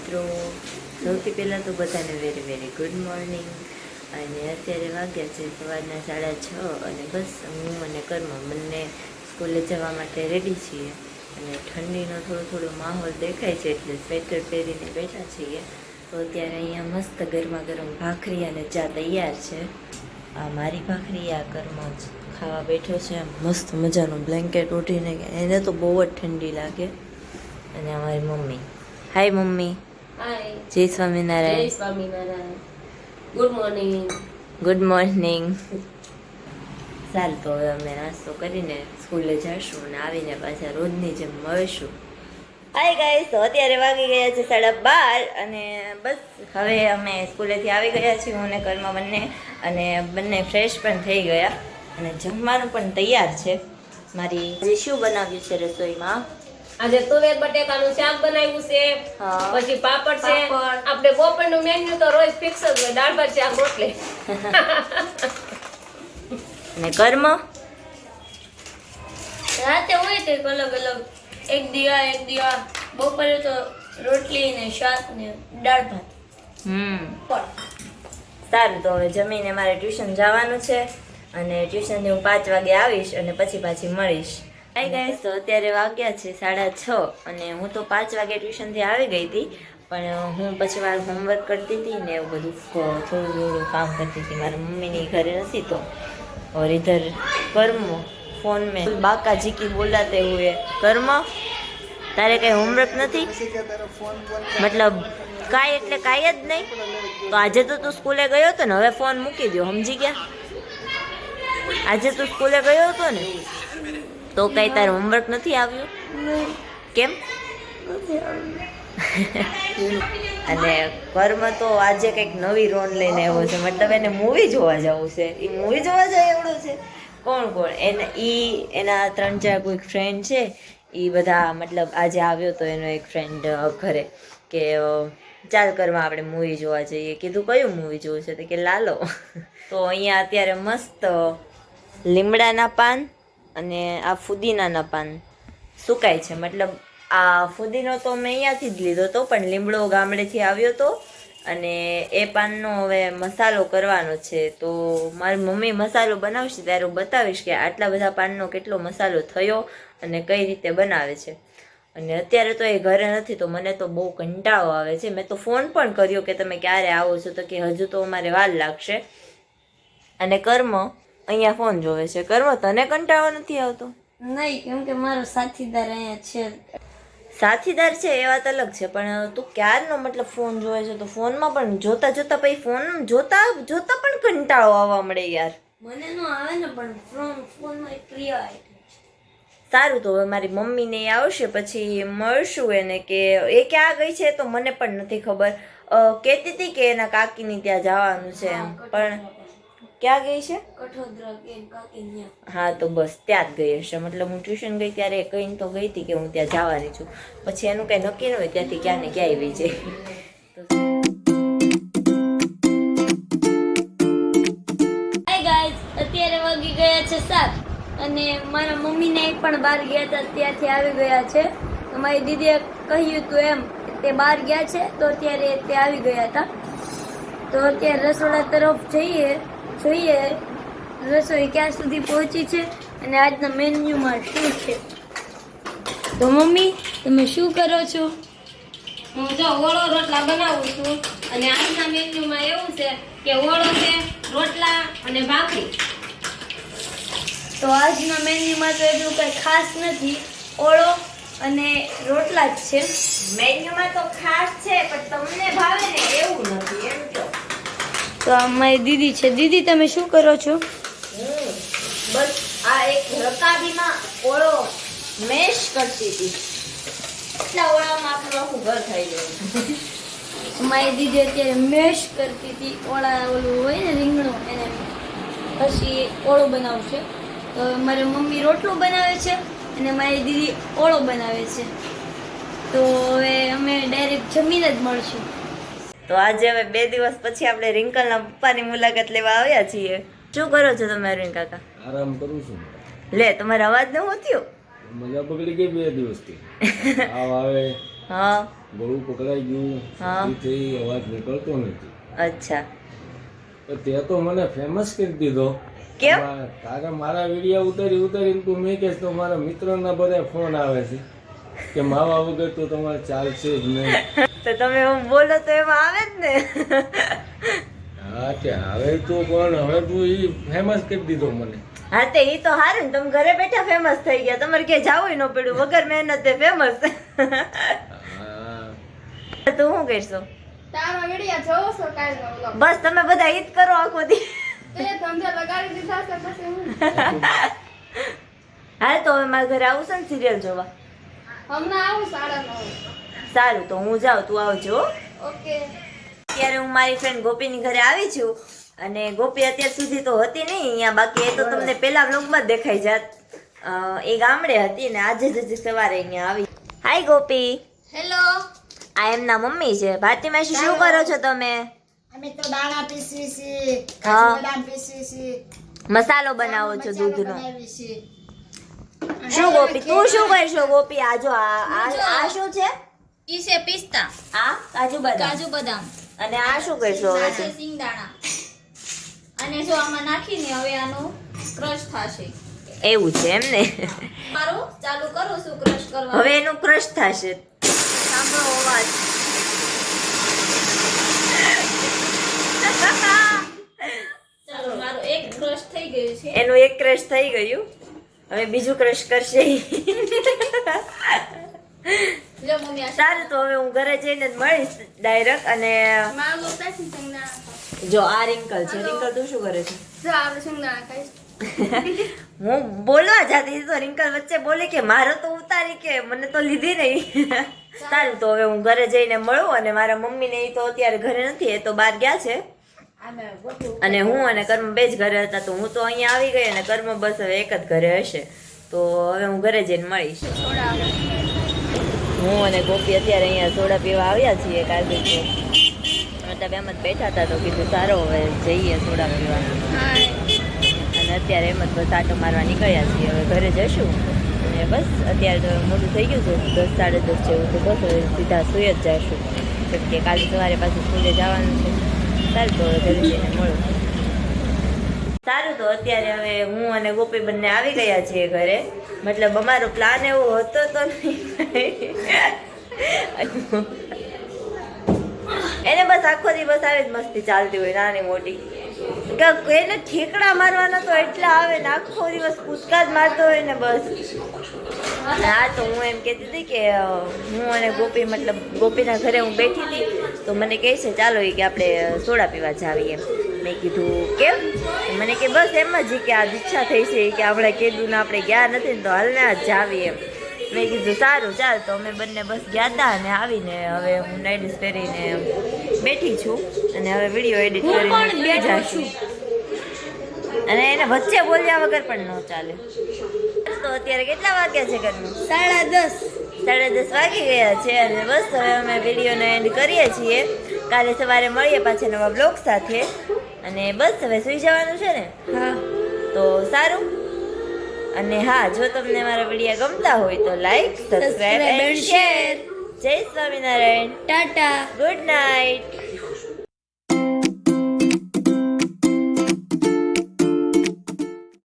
મિત્રો, સૌથી પહેલાં તો બધાને વેરી વેરી ગુડ મોર્નિંગ અને અત્યારે વાગ્યા છે સવારના સાડા છ અને બસ હું અને કર્મ બંને સ્કૂલે જવા માટે રેડી છીએ. અને ઠંડીનો થોડો થોડો માહોલ દેખાય છે એટલે સ્વેટર પહેરીને બેઠા છીએ. તો અત્યારે અહીંયા મસ્ત ગરમા ગરમ ભાખરી અને ચા તૈયાર છે. આ મારી ભાખરી, આ કર્મ ખાવા બેઠો છે. મસ્ત મજાનું બ્લેન્કેટ ઉઠીને એને તો બહુ જ ઠંડી લાગે. અને અમારી મમ્મી. Hi mummy. હાય જય જય Swaminarayan Swaminarayan good morning good morning ચાલ તો હવે અમે નાસ્તો કરીને સ્કૂલે જઈશું અને આવીને પાછા રોજની જેમ મળીશું. હાય ગાઈસ તો અત્યારે વાગી ગયા છે સાડા બાર અને બસ હવે અમે સ્કૂલેથી આવી ગયા છીએ હું અને કર્મા બંને અને બંને ફ્રેશ પણ થઈ ગયા. અને જમવાનું પણ તૈયાર છે. મારી શું બનાવ્યું છે રસોઈમાં? આજે તુવેર બટેકાનું શાક બનાવ્યું છે પછી પાપડ છે. આપણે બપોરનું મેન્યુ તો રોજ ફિક્સ જ હોય દાળ ભાત શાક રોટલી. ને કર્મ રાતે હોય તે અલગ અલગ. એક દિયા એક દિયા બપોરે તો રોટલી ને શાક ને દાળ ભાત હમ. પણ. સારું તો હવે જમીને મારે ટ્યુશન જવાનું છે. અને ટ્યુશનથી હું પાંચ વાગે આવીશ અને પછી પાછી મળીશ. હાય ગાઈસ તો અત્યારે વાગ્યા છે સાડા છ અને હું તો પાંચ વાગે ટ્યુશનથી આવી ગઈ હતી, પણ હું પછી મારું હોમવર્ક કરતી હતી ને એવું બધું થોડું થોડું કામ કરતી હતી. મારા મમ્મીની ઘરે નથી તો ઓર ઇધર કર્મ ફોન મેં. બાકા જીકી બોલાતે હુએ, કર્મ, તારે કઈ હોમવર્ક નથી? મતલબ, કાંઈ એટલે કાંઈ જ નહીં. તો આજે તો તું સ્કૂલે ગયો હતો ને, હવે ફોન મૂકી દો સમજી ગયા? આજે તું સ્કૂલે ગયો હતો ને? તો કઈ તારે હોમવર્ક નથી આવ્યું? કેમ? અને કર્મ તો આજે કંઈક નવી રોન લઈને આવ્યો છે. મતલબ એને મૂવી જોવા જવું છે. એ મૂવી જોવા જાય એવડું છે. કોણ કોણ? એને ઈ એના ત્રણ ચાર કોઈક ફ્રેન્ડ છે. એ બધા મતલબ આજે આવ્યો તો એનો એક ફ્રેન્ડ ઘરે કે ચાલ કરવા આપણે મૂવી જોવા જઈએ. કીધું કયું મૂવી જોવું છે? તો કે લાલો. તો અહીંયા અત્યારે મસ્ત લીમડાના પાન અને આ ફુદીનાના પાન સુકાય છે. મતલબ આ ફુદીનો તો મેં અહીંયાથી જ લીધો હતો, પણ લીમડો ગામડેથી આવ્યો હતો અને એ પાનનો હવે મસાલો કરવાનો છે. તો મારી મમ્મી મસાલો બનાવશે ત્યારે હું બતાવીશ કે આટલા બધા પાનનો કેટલો મસાલો થયો અને કઈ રીતે બનાવે છે. અને અત્યારે તો એ ઘરે નથી, તો મને તો બહુ કંટાળો આવે છે. મેં તો ફોન પણ કર્યો કે તમે ક્યારે આવો છો તો કે હજુ તો અમારે વાર લાગશે. અને કર્મ અહીંયા ફોન જોવે છે. કર્મ તને કંટાળો નથી આવતો? નહીં કેમ કે મારો સાથીદાર અહીંયા છે. સાથીદાર છે એ વાત અલગ છે પણ તું ક્યારનો મતલબ ફોન જોવે છે? તો ફોનમાં પણ જોતા જોતા પછી ફોન જોતા જોતા પણ કંટાળો આવવા મળે યાર. મને નો આવે ને પણ ફોન ફોનમાં પ્રિય સારું તો હવે મારી મમ્મીને એ આવશે પછી મળશું એને કે એ ક્યાં ગઈ છે તો મને પણ નથી ખબર. કહેતી હતી કે એના કાકીની ત્યાં જવાનું છે એમ પણ ક્યાં ગઈ છે? હા તો બસ ત્યાં જ ગઈ હશે. મતલબ હું ટ્યુશન ગઈ ત્યારે કહીને તો ગઈ હતી કે હું ત્યાં જવાની છું. પછી એનું કંઈ નક્કી ન હોય ત્યાંથી ક્યાં ને ક્યાંય આવી જાય. અત્યારે વાગી ગયા છે સાત. અને મારા મમ્મીને એ પણ બહાર ગયા હતા ત્યાંથી આવી ગયા છે. તો મારી દીદીએ કહ્યું હતું એમ તે બહાર ગયા છે તો અત્યારે તે આવી ગયા હતા. તો અત્યારે રસોડા તરફ જઈએ. જોઈએ. રસોઈ ક્યાં સુધી પહોંચી છે અને આજના મેન્યુમાં શું છે? તો મમ્મી તમે શું કરો છો? હું જો ઓળો રોટલા બનાવું છું અને આજના મેન્યુમાં એવું છે કે ઓળો છે રોટલા અને ભાખરી. તો આજના મેન્યુમાં તો એટલું કંઈ ખાસ નથી. ઓળો અને રોટલા જ છે. મેન્યુમાં તો ખાસ છે પણ તમને ભાવે ને એવું નથી એમ તો આ મારી દીદી છે. દીદી તમે શું કરો છો? બસ આ એક રકાબીમાં ઓળો મેશ કરતી હતી. એટલા ઓળામાં આપણું આખું ઘર થઈ ગયું. મારી દીદી અત્યારે મેશ કરતી હતી. ઓળા ઓલું હોય ને રીંગણું એને પછી ઓળો બનાવશે તો મારી મમ્મી રોટલું બનાવે છે અને મારી દીદી ઓળો બનાવે છે. તો હવે અમે ડાયરેક્ટ જમીને જ મળશું. તો આજે હવે બે દિવસ પછી આપણે રિંકલના પપ્પાની મુલાકાત લેવા આવ્યા છીએ. શું કરો છો તમે અરવિંદ કાકા? આરામ કરું છું લે તમારો અવાજ ન થયો મજા પકડી ગઈ બે દિવસથી. આવ આવે. હા. ગળું પકડાઈ ગયું. હા. એથી અવાજ નીકળતો નથી. અચ્છા. તો તે તો મને ફેમસ કરી દીધો. કેમ? કારણ તારે મારા વિડિયા ઉતારી ઉતારીને તું મેં કહેશ તો મારા મિત્રોના બધા ફોન આવે છે. કે માવા વગર તો તમારે ચાલશે જ નહીં. તો તમે એમ બોલો તો એમાં આવે જ ને. હા કે હવે તો પણ હવે તું ઈ ફેમસ કરી દીધો મને. હા તે ઈ તો હારું ને તમે ઘરે બેઠા ફેમસ થઈ ગયા. તમારે ક્યાં જાવું ન પડ્યું. વગર મહેનતે ફેમસ હા. તું શું કરશો? તારો વીડિયો જોવો છો કાલનો vlog. બસ તમે બધા ઈદ કરો આખો દી. તે ધંધે લગાડી દીધા છે પછી હું. હાલ તો હવે મારા ઘરે આવું છે ને સિરિયલ જોવા. હમણાં આવું સાડા નવ સારું તો હું જાઉં તું આવજો. ઓકે. અત્યારે હું મારી ફ્રેન્ડ ગોપીની ઘરે આવી છું અને ગોપી અત્યાર સુધી તો હતી નહીં અહીંયા બાકી એ તો તમને પહેલા વ્લોગમાં જ દેખાઈ જાત. એ ગામડે હતી ને આજે જ સવારે અહીંયા આવી. હાય ગોપી. હેલો. આ એમના મમ્મી છે. ભારતી માસી શું કરો છો તમે? અમે તો દાણા પીસી છીએ હા. બદામ પીસી છીએ. મસાલો બનાવો છો દૂધનો. શું ગોપી? તું શું કરશો ગોપી? આ જો આ આ- શું છે? ઈ છે પિસ્તા. આ કાજુ બદામ. કાજુ બદામ. અને આ શું કરશો? હવે છે સિંગદાણા. અને જો આમાં નાખીને હવે આનું ક્રશ થશે. એવું છે એમ ને? મારું ચાલુ કરું છું ક્રશ કરવા. હવે એનું ક્રશ થશે. સાંભળો અવાજ. ચાલો મારું એક ક્રશ થઈ ગયું છે. એનું એક ક્રશ થઈ ગયું. હવે બીજું ક્રશ કરશે સારું તો હવે હું ઘરે જઈને જ મળીશ ડાયરેક્ટ અને જો આ રિંકલ છે. રિંકલ તું શું કરે છે? હું બોલવા જાતી તો રિંકલ વચ્ચે બોલી કે મારો તો ઉતારી કે મને તો લીધી નહીં. સારું તો હવે હું ઘરે જઈને મળું અને મારા મમ્મીને એ તો અત્યારે ઘરે નથી એ તો બહાર ગયા છે. અને હું અને કર્મ બે જ ઘરે હતા, તો હું તો અહીંયા આવી ગઈ અને કર્મ બસ હવે એક જ ઘરે હશે. તો હવે હું ઘરે જઈને મળીશ. હું અને ગોપી અત્યારે અહીંયા સોડા પીવા આવ્યા છીએ કાર્તિક મતલબ એમ જ બેઠા હતા તો કીધું સારો હવે જઈએ સોડા પીવા. અને અત્યારે એમ જ બસ આટો મારવા નીકળ્યા છીએ. હવે ઘરે જશું. અને બસ અત્યારે તો મોટું થઈ ગયું છે, દસ સાડા દસ જેવું. તો બસ હવે સીધા સુઈ જ જઈશું કેમ કે કાલે સવારે પાછું સ્કૂલે જવાનું છે. સારું તો સારું તો અત્યારે હવે હું અને ગોપી બંને આવી ગયા છીએ ઘરે. મતલબ અમારો પ્લાન એવો હતો તો નહીં. એને બસ આખો દિવસ આવી જ મસ્તી ચાલતી હોય, નાની મોટી. કે એને ઠેકડા મારવાના તો એટલા આવે ને આખો દિવસ કૂદકા જ મારતો હોય ને બસ. હા, તો હું એમ કહેતી હતી કે હું અને ગોપી મતલબ ગોપીના ઘરે હું બેઠી હતી. તો મને કહે છે ચાલો એ કે આપણે સોડા પીવા જાવીએ. મેં કીધું કેમ? મને કે બસ એમ જ કે આ ઈચ્છા થઈ છે કે આપણે કીધું ને આપણે ગયા નથી ને તો હાલને જ જાવીએ. એમ મેં કીધું સારું ચાલ. તો અમે બંને બસ ગયા હતા અને આવીને હવે હું નાઇડીસ પહેરીને બેઠી છું અને હવે વીડિયો એડિટ કરીને સુઈ જાશું અને એને વચ્ચે બોલ્યા વગર પણ ન ચાલે. તો અત્યારે કેટલા વાગ્યા છે ઘરનું? સાડા દસ. સાડા દસ વાગી ગયા છે અને બસ હવે અમે વિડીયોનો એન્ડ કરીએ છીએ. કાલે સવારે મળીએ પાછા નવા બ્લોગ સાથે. અને બસ હવે સુઈ જવાનું છે ને? હા. તો સારું. અને હા જો તમને મારા વીડિયો ગમતા હોય તો લાઈક સબસ્ક્રાઈબ એન્ડ શેર જય સ્વામિનારાયણ. ટાટા. Good night